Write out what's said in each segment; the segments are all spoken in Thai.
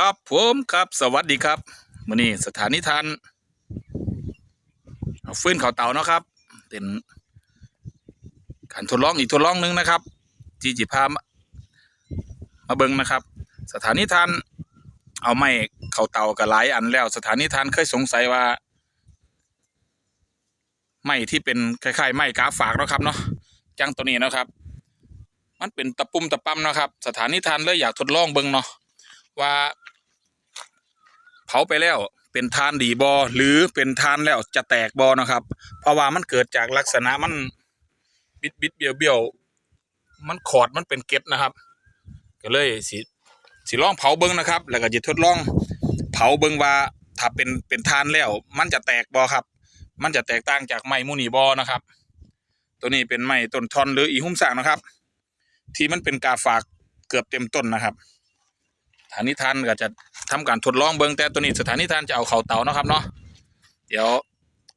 ครับผมครับสวัสดีครับมื้อนี้สถานีทานเอาฟื้นเขาเต่าเนาะครับ เป็นการทดลองอีกทดลองหนึงนะครับ ที่จิพามามาเบิ่งนะครับ สถานีทานเอาไม้เขาเต่ากับหลายอันแล้ว สถานีทานเคยสงสัยว่าไม้ที่เป็นคล้ายๆไม้กาฝากเนาะครับเนาะจังตัวนี้เนาะครับ มันเป็นตะปุ่มตะปั๊มนะครับ สถานีทานเลยอยากทดลองเบิ่งเนาะว่าาไปแล้วเป็นทานดีบอหรือเป็นทานแล้วจะแตกบอนะครับ เพราะว่ามันเกิดจากลักษณะมันบิดบิดเบี้ยวเบี้ยวมันขอดมันเป็นเก็ดนะครับ ก็เลยสิสิลองเผาเบิ้งนะครับ แล้วก็จะทดลองเผาเบิ้งว่าถ้าเป็นเป็นทานแล้ว มันจะแตกบอครับ มันจะแตกต่างจากไม้มูนีบอนะครับ ตัวนี้เป็นไม้ต้นทอนหรืออีหุ้มสางนะครับ ที่มันเป็นกาฝากเกือบเต็มต้นนะครับสถานีทานก็จะ ทำการทดลองเบิ้งแต่ตัวนี้สถานีทานจะเอาเข่าเตานะครับเนาะเดี๋ยว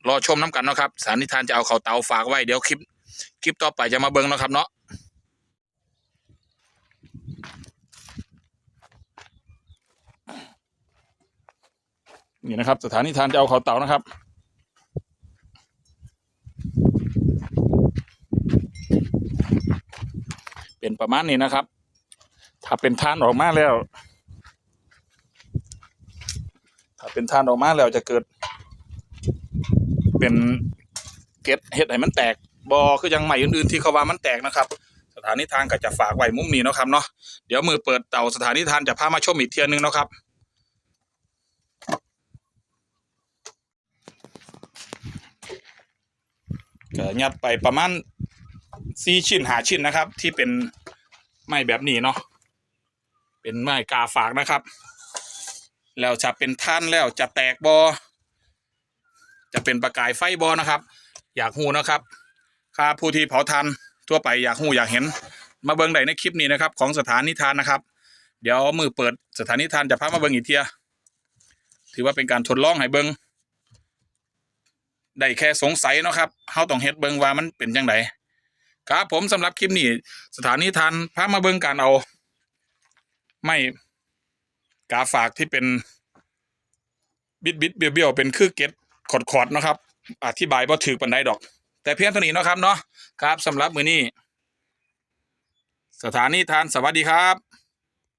รอชมน้ำกันนะครับสถานีทานจะเอาเข่าเตาฝากไว้เดี๋ยวคลิปคลิปต่อไปจะมาเบิ้งนะครับเนาะนี่นะครับ สถานีทานจะเอาเข่าเตานะครับเป็นประมาณนี้นะครับ ถ้าเป็นทานออกมาแล้ว ถ้าเป็นทานออกมาแล้วจะเกิด เป็นเกล็ดเห็ดให้มันแตกบอคือยังใหม่อื่นๆที่เขาว่ามันแตกนะครับ สถานีทานก็จะฝากไว้มุมนี้เนาะครับเนาะเดี๋ยวมือเปิดเต่าสถานีทานจะพามาชมอีกเทียหนึงเนาะครับก็ยัดไปประมาณสี่ชิ้นหาชิ้นนะครับ ที่เป็นไม้แบบนี้เนาะเป็นไม้กาฝากนะครับ แล้วจะเป็นท่านแล้วจะแตกบอจะเป็นประกายไฟบอนะครับ อยากหูนะครับค่าผู้ที่เผาทานทั่วไปอยากหูอยากเห็น มาเบิ้งได้ในคลิปนี้นะครับ ของสถานีทานนะครับ เดี๋ยวมือเปิดสถานีทานจะพามาเบิ้งอีกเทียถือว่าเป็นการทดลองให้เบิ้งได้แค่สงสัยนะครับเฮาต้องเฮ็ดเบิ้งว่ามันเป็นจังไดครับผมสำหรับคลิปนี้ สถานีทานพามาเบิ้งการเอา ไม่ กาฝากที่เป็นบิดบิดเบี้ยวเบี้ยวเป็นคือเก็ตขอดขอดๆนะครับ อธิบายว่าถือปันไดดอก แต่เพียงเท่านี้นะครับเนาะครับสำหรับมือนี้ สถานีทานสวัสดีครับ